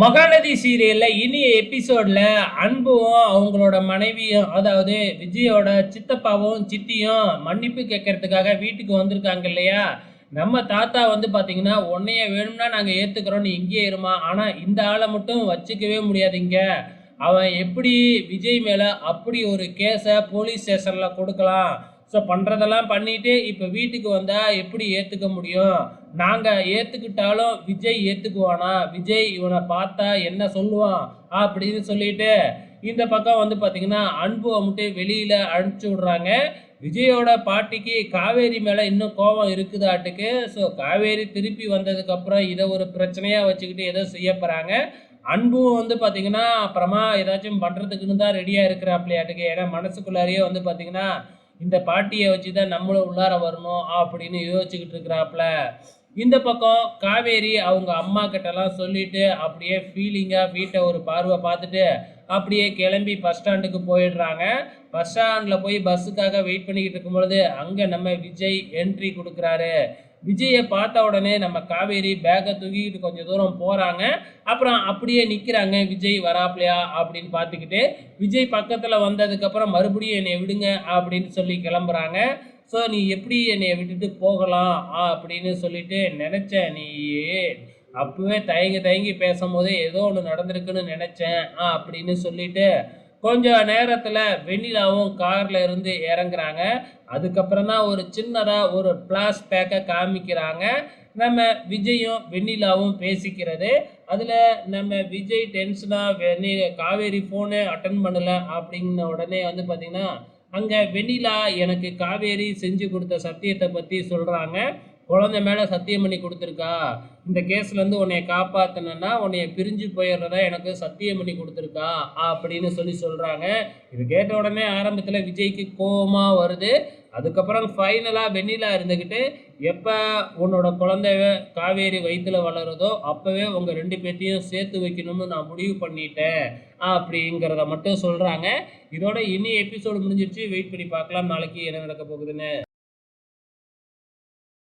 மகாநதி சீரியல்ல இனிய எபிசோட்ல அன்பும் அவங்களோட மனைவியும் அதாவது விஜயோட சித்தப்பாவும் சித்தியும் மன்னிப்பு கேட்கறதுக்காக வீட்டுக்கு வந்திருக்காங்க இல்லையா? நம்ம தாத்தா வந்து பார்த்தீங்கன்னா உன்னைய வேணும்னா நாங்கள் ஏத்துக்கிறோம் நீ இங்கேயே இருமா. ஆனால் இந்த ஆளை மட்டும் வச்சுக்கவே முடியாதுங்க. அவன் எப்படி விஜய் மேலே அப்படி ஒரு கேஸை போலீஸ் ஸ்டேஷனில் கொடுக்கலாம். ஸோ பண்ணுறதெல்லாம் பண்ணிட்டு இப்போ வீட்டுக்கு வந்தால் எப்படி ஏற்றுக்க முடியும்? நாங்கள் ஏற்றுக்கிட்டாலும் விஜய் ஏற்றுக்குவானா விஜய் இவனை பார்த்தா என்ன சொல்லுவான்? அப்படின்னு சொல்லிட்டு இந்த பக்கம் வந்து பார்த்தீங்கன்னா அன்புவை மட்டும் வெளியில் அனுப்பிச்சி விட்றாங்க. விஜயோட பாட்டிக்கு காவேரி மேலே இன்னும் கோபம் இருக்குதாட்டுக்கு. ஸோ காவேரி திருப்பி வந்ததுக்கப்புறம் இதை ஒரு பிரச்சனையாக வச்சுக்கிட்டு ஏதோ செய்ய போகிறாங்க அன்பும் வந்து பார்த்திங்கன்னா அப்புறமா ஏதாச்சும் பண்ணுறதுக்குன்னு தான் ரெடியாக இருக்கிறாப்லையாட்டுக்கு. ஏன்னா மனசுக்குள்ளாரையே வந்து பார்த்திங்கன்னா இந்த பாட்டியை வச்சு தான் நம்மளும் உள்ளார வரணும் அப்படின்னு யோசிச்சுக்கிட்டு இருக்கிறாப்புல. இந்த பக்கம் காவேரி அவங்க அம்மா கிட்டலாம் சொல்லிட்டு அப்படியே ஃபீலிங்காக வீட்டை ஒரு பார்வை பார்த்துட்டு அப்படியே கிளம்பி பஸ் ஸ்டாண்டுக்கு போயிடுறாங்க. பஸ் ஸ்டாண்டில் போய் பஸ்ஸுக்காக வெயிட் பண்ணிக்கிட்டு இருக்கும்பொழுது அங்கே நம்ம விஜய் என்ட்ரி கொடுக்குறாரு. விஜயை பார்த்த உடனே நம்ம காவேரி பேக்கை தூக்கிட்டு கொஞ்சம் தூரம் போகிறாங்க அப்புறம் அப்படியே நிற்கிறாங்க விஜய் வராப்லையா? அப்படின்னு பார்த்துக்கிட்டு விஜய் பக்கத்தில் வந்ததுக்கப்புறம் மறுபடியும் என்னை விடுங்க அப்படின்னு சொல்லி கிளம்புறாங்க. ஸோ நீ எப்படி என்னை விட்டுட்டு போகலாம்? அப்படின்னு சொல்லிட்டு நினச்சேன் நீ அப்போவே தயங்கி தயங்கி பேசும்போதே ஏதோ ஒன்று நடந்திருக்குன்னு நினச்சேன். ஆ அப்படின்னு சொல்லிட்டு கொஞ்சம் நேரத்தில் வெண்ணிலாவும் காரில் இருந்து இறங்குறாங்க. அதுக்கப்புறம் தான் ஒரு சின்னதாக ஒரு பிளாஸ் பேக்கை காமிக்கிறாங்க. நம்ம விஜயும் வெண்ணிலாவும் பேசிக்கிறது. அதில் நம்ம விஜய் டென்ஷனாக வெண்ணி காவேரி ஃபோனு அட்டன் பண்ணலை அப்படின்ன உடனே வந்து பார்த்திங்கன்னா அங்கே வெண்ணிலா எனக்கு காவேரி செஞ்சு கொடுத்த சத்தியத்தை பற்றி சொல்கிறாங்க குழந்தை மேலே சத்தியம் பண்ணி கொடுத்துருக்கா? இந்த கேஸ்லேருந்து உன்னைய காப்பாற்றினா உன்னைய பிரிஞ்சு போயிடுறதா எனக்கு சத்தியம் பண்ணி கொடுத்துருக்கா? அப்படின்னு சொல்லி சொல்கிறாங்க இது கேட்ட உடனே ஆரம்பத்தில் விஜய்க்கு கோபமாக வருது. அதுக்கப்புறம் ஃபைனலாக வெண்ணிலா இருந்துக்கிட்டு எப்போ உன்னோட குழந்தை காவேரி வயிற்றில் வளருதோ அப்போவே உங்கள் ரெண்டு பேர்த்தையும் சேர்த்து வைக்கணும்னு நான் முடிவு பண்ணிட்டேன் அப்படிங்கிறத மட்டும் சொல்கிறாங்க இதோட இனி எபிசோடு முடிஞ்சிருச்சு. வெயிட் பண்ணி பார்க்கலாம். நாளைக்கு என்ன நடக்க போகுதுன்னு.